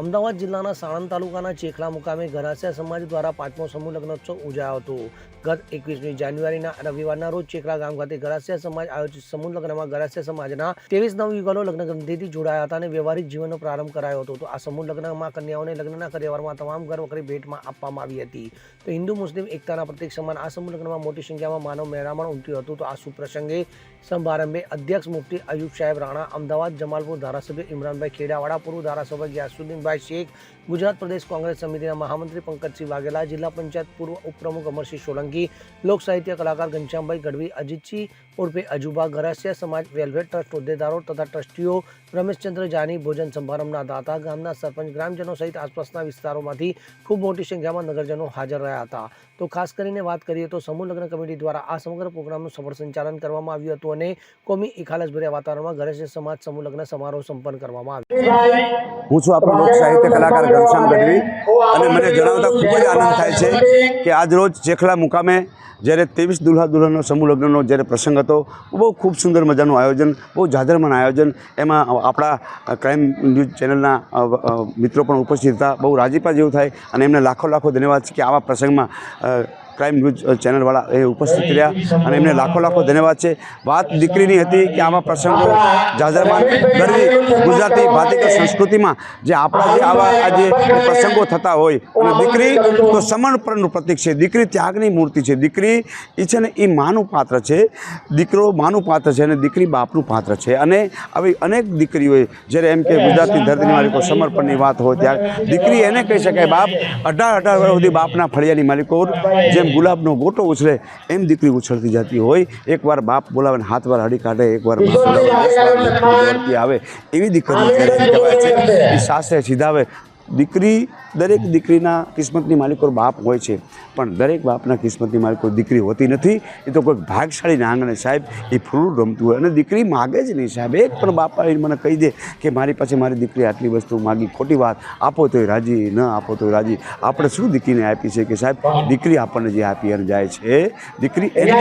અમદાવાદ જિલ્લાના સાણંદ તાલુકાના ચેખલા મુકામે ગરાસિયા સમાજ દ્વારા પાંચમો સમૂહ લગ્નોત્સવ ઉજાયો હતો. ગત એકવીસમી જાન્યુઆરીના રવિવારના રોજ ચેખલા ગામ ખાતે ગરાસિયા સમાજ આયોજિત સમૂહ લગ્નમાં ગરાસિયા સમાજના ત્રેવીસ નવયુગલો લગ્ન ગ્રંથિથી જોડાયા હતા અને વ્યવહારિક જીવનનો પ્રારંભ કરાયો હતો. તો આ સમૂહ લગ્નમાં કન્યાઓને લગ્નના કરિયાવરમાં તમામ ઘર વખરી ભેટમાં આપવામાં આવી હતી. તો હિન્દુ, મુસ્લિમ, એકતાના પ્રતિક સમાન આ સમૂહ લગ્નમાં મોટી સંખ્યામાં માનવ મહેરામણ ઉમટ્યું હતું. તો આ સુપ્રસંગે સમારંભે અધ્યક્ષ મુફ્તી અયુબ સાહેબ રાણા, અમદાવાદ જમાલપુર ધારાસભ્ય ઇમરાનભાઈ ખેડાવાડા પૂર્વ ધારાસભ્ય ગ્યાસુદ્દીનભાઈ શેખ, ગુજરાત પ્રદેશ કોંગ્રેસ સમિતિના મહામંત્રી પંકજસિંહ વાઘેલા, જિલ્લા પંચાયત પૂર્વ ઉપપ્રમુખ અમરસિંહ સોલંકી, લોક સાહિત્ય કલાકાર ઘનશ્યામભાઈ ગઢવી, અજીતસિંહ ઉર્ફે અજુભા, ગરાસિયા સમાજ વેલફેર ટ્રસ્ટ હોદ્દેદારો તથા ટ્રસ્ટીઓ, રમેશચંદ્ર જાની, ભોજન સમારંભના દાતા, ગામના સરપંચ, ગ્રામજનો સહિત આસપાસના વિસ્તારોમાંથી ખૂબ મોટી સંખ્યામાં નગરજનો હાજર રહ્યા હતા. તો ખાસ કરીને વાત કરીએ તો સમૂહ લગ્ન કમિટી દ્વારા આ સમગ્ર પ્રોગ્રામનું સફળ સંચાલન કરવામાં આવ્યું હતું અને કોમી ઇખાલસભર્યા વાતાવરણમાં ગરાસિયા સમાજ સમૂહ લગ્ન સમારોહ સંપન્ન કરવામાં આવ્યો. લોક સાહિત્ય કલાકાર ઘનશ્યામ ગઢવી. અને મને જણાવતા ખૂબ જ આનંદ થાય છે કે આજ રોજ ચેખલા મુકામે જ્યારે ત્રેવીસ દુલ્હા દુલ્હનનો સમૂહ લગ્નનો જ્યારે પ્રસંગ હતો બહુ ખૂબ સુંદર મજાનું આયોજન બહુ જાજરમાન આયોજન. એમાં આપણા ક્રાઇમ ન્યૂઝ ચેનલના મિત્રો પણ ઉપસ્થિત હતા. બહુ રાજીપા જેવું થાય અને એમને લાખો લાખો ધન્યવાદ કે આવા પ્રસંગમાં ક્રાઇમ ન્યૂઝ ચેનલવાળા એ ઉપસ્થિત રહ્યા અને એમને લાખો લાખો ધન્યવાદ છે. વાત દીકરીની હતી કે આવા પ્રસંગો જાજરમાન કરવી ગુજરાતી ભારતીય સંસ્કૃતિમાં જે આપણા જે આવા આજે જે પ્રસંગો થતા હોય અને દીકરી તો સમર્પણનું પ્રતિક છે. દીકરી ત્યાગની મૂર્તિ છે. દીકરી એ છે ને એ માનું પાત્ર છે. દીકરો માનું પાત્ર છે અને દીકરી બાપનું પાત્ર છે. અને આવી અનેક દીકરીઓએ જ્યારે એમ કે ગુજરાતની ધરતીની માલિકો સમર્પણની વાત હોય ત્યારે દીકરી એને કહી શકાય, બાપ, અઢાર અઢાર વર્ષ સુધી બાપના ફળિયાની માલિકો જેમ ગુલાબનો ગોટો ઉછળે એમ દીકરી ઉછળતી જતી હોય. એકવાર બાપ બોલાવે ને હાથ વાર હડી કાઢે એકવાર આવે. એવી દીકરી કહેવાય છે એ સાસરે સીધાવે દીકરી દરેક દીકરીના કિસ્મતની માલિકો બાપ હોય છે. પણ દરેક બાપના કિસ્મતની માલિકો દીકરી હોતી નથી. એ તો કોઈ ભાગશાળી આંગણે સાહેબ એ ફૂલ રમતું હોય. અને દીકરી માગે જ નહીં સાહેબ. એક પણ બાપ આવીને મને કહી દે કે મારી પાસે મારી દીકરી આટલી વસ્તુ માગી ખોટી વાત આપો તોય રાજી ન આપો તોય રાજી. આપણે શું દીકરીને આપી છે કે સાહેબ? દીકરી આપણને જે આપી અને જાય છે દીકરી એને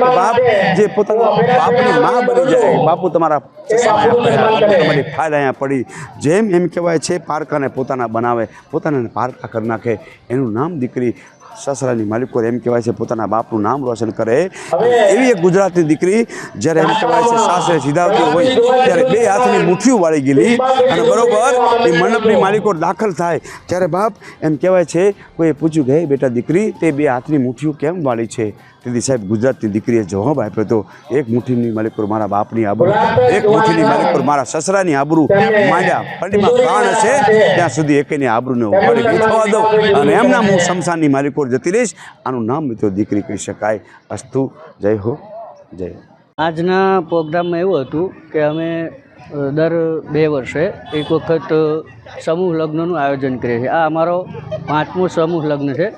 બાપ જે પોતાના બાપની માં બની જાય બાપુ તમારા ફાઇલ અહીંયા પડી. જેમ એમ કહેવાય છે પારકાને પોતાના બનાવે પોતાને પારકા કરી નાખે. એનું નામ દીકરી સસરાની માલિકો એમ કહેવાય છે પોતાના બાપનું નામ રોશન કરે. એવી એક ગુજરાતની દીકરી જ્યારે એમ કહેવાય છે સાસરે સીધાવતી હોય ત્યારે બે હાથની મુઠ્ઠીઓ વાળી ગયેલી. અને બરોબર એ મંડપની માલિકો દાખલ થાય. ત્યારે બાપ એમ કહેવાય છે કોઈ પૂછ્યું કે બેટા દીકરી તે બે હાથની મુઠ્ઠીઓ કેમ વાળી છે? તેથી સાહેબ ગુજરાતની દીકરીએ જવાબ આપ્યો હતો એક મુઠ્ઠીની માલિકો મારા બાપની આબરૂ એક મુઠ્ઠીની માલિકોર મારા સસરાની આબરૂ માંડ્યા. પંડીમાં પ્રાણ હશે ત્યાં સુધી એકની આબરૂને ઉપાડી થવા દઉં. અને એમના હું શમશાનની માલિકો જતી રહીશ આનું નામ મિત્રો દીકરી કહી શકાય. અસ્તુ, જય હો, જય. આજના પ્રોગ્રામમાં એવું હતું કે અમે દર બે વર્ષે એક વખત સમૂહ લગ્નનું આયોજન કરીએ છીએ. આ અમારો પાંચમો સમૂહ લગ્ન છે.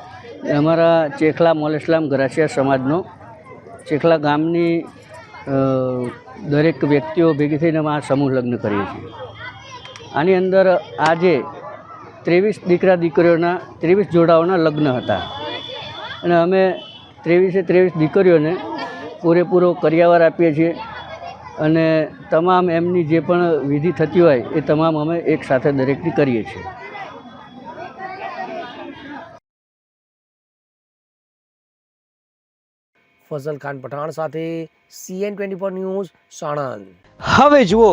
અમારા ચેખલા મોલેસ્લામ ગરાસિયા સમાજનો. ચેખલા ગામની દરેક વ્યક્તિઓ ભેગી થઈને અમે આ સમૂહ લગ્ન કરીએ છીએ. આની અંદર આજે ત્રેવીસ દીકરા દીકરીઓના ત્રેવીસ જોડાઓના લગ્ન હતા. અને અમે ત્રેવીસે ત્રેવીસ દીકરીઓને પૂરેપૂરો કરિયાવર આપીએ છીએ અને તમામ એમની જે પણ વિધિ થતી હોય એ તમામ અમે એક સાથે દરેકની કરીએ છીએ. ફઝલ ખાન પઠાણ સાથે CN twenty four news Sanand. હવે જુઓ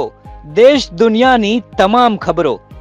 દેશ દુનિયાની તમામ ખબરો